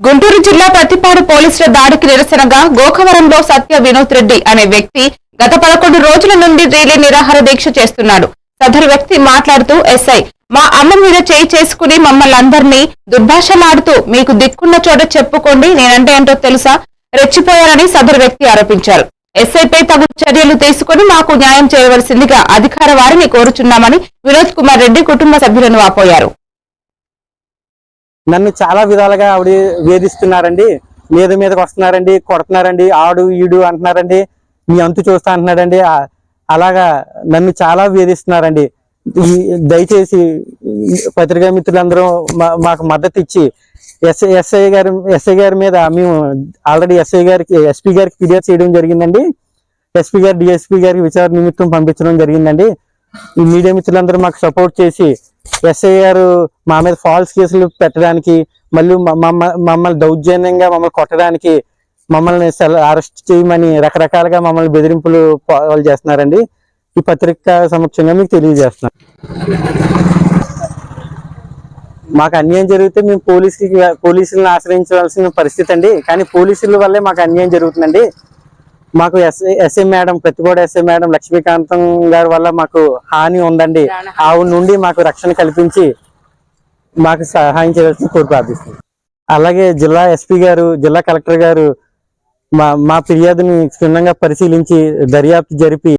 గుంటూరు జిల్లా ప్రతిపాడు పోలీసుల దాడికి నిరసనగా గోకవరంలో సత్య వినోద్ రెడ్డి అనే వ్యక్తి గత పదకొండు రోజుల నుండి రీలే నిరాహార దీక్ష చేస్తున్నాడు. సదరు వ్యక్తి మాట్లాడుతూ ఎస్ఐ మా అమ్మ మీద చేయి చేసుకుని మమ్మల్ని అందరినీ దుర్భాషలాడుతూ మీకు దిక్కున్న చోట చెప్పుకోండి నేనంటే ఏంటో తెలుసా? రెచ్చిపోయారని సదరు వ్యక్తి ఆరోపించారు. ఎస్ఐపై తగు చర్యలు తీసుకుని మాకు న్యాయం చేయవలసిందిగా అధికార వారిని కోరుచున్నామని వినోద్ కుమార్ రెడ్డి కుటుంబ సభ్యులను వాపోయారు. నన్ను చాలా విధాలుగా ఆవిడ వేధిస్తున్నారండి. మీద మీదకి వస్తున్నారండి కొడుతున్నారండి ఆడు ఈడు అంటున్నారండి మీ అంతు చూస్తా అంటున్నాడండి. అలాగా నన్ను చాలా వేధిస్తున్నారండి. ఈ దయచేసి పత్రికా మిత్రులందరూ మా- మాకు మద్దతు ఇచ్చి ఎస్ఐ ఎస్ఐ గారి ఎస్ఐ గారి మీద మేము ఆల్రెడీ ఎస్ఐ గారికి ఎస్పీ గారికి ఫిర్యాదు చేయడం జరిగిందండి. ఎస్పీ గారు డిఎస్పీ గారికి విచారణ నిమిత్తం పంపించడం జరిగిందండి. ఈ మీడియా మిత్రులందరూ మాకు సపోర్ట్ చేసి ఎస్ఐ గారు మా మీద ఫాల్స్ కేసులు పెట్టడానికి మళ్ళీ మమ్మల్ని దౌర్జన్యంగా మమ్మల్ని కొట్టడానికి మమ్మల్ని అరెస్ట్ చేయమని రకరకాలుగా మమ్మల్ని బెదిరింపులు పాలు చేస్తున్నారండి. ఈ పత్రిక సమక్షంగా మీకు తెలియజేస్తున్నాను మాకు అన్యాయం జరిగితే మేము పోలీసులకి పోలీసులను ఆశ్రయించవలసిన పరిస్థితి అండి. కానీ పోలీసుల వల్లే మాకు అన్యాయం జరుగుతుందండి. మాకు ఎస్ఐ మేడం ప్రతిగూడ ఎస్ఐ మేడం లక్ష్మీకాంతం గారి వల్ల మాకు హాని ఉందండి. ఆవిడ నుండి మాకు రక్షణ కల్పించి మాకు సహాయం చేయవలసిన కోరి ప్రార్థిస్తుంది అలాగే జిల్లా ఎస్పీ గారు జిల్లా కలెక్టర్ గారు మా మా ఫిర్యాదుని క్షుణ్ణంగా పరిశీలించి దర్యాప్తు జరిపి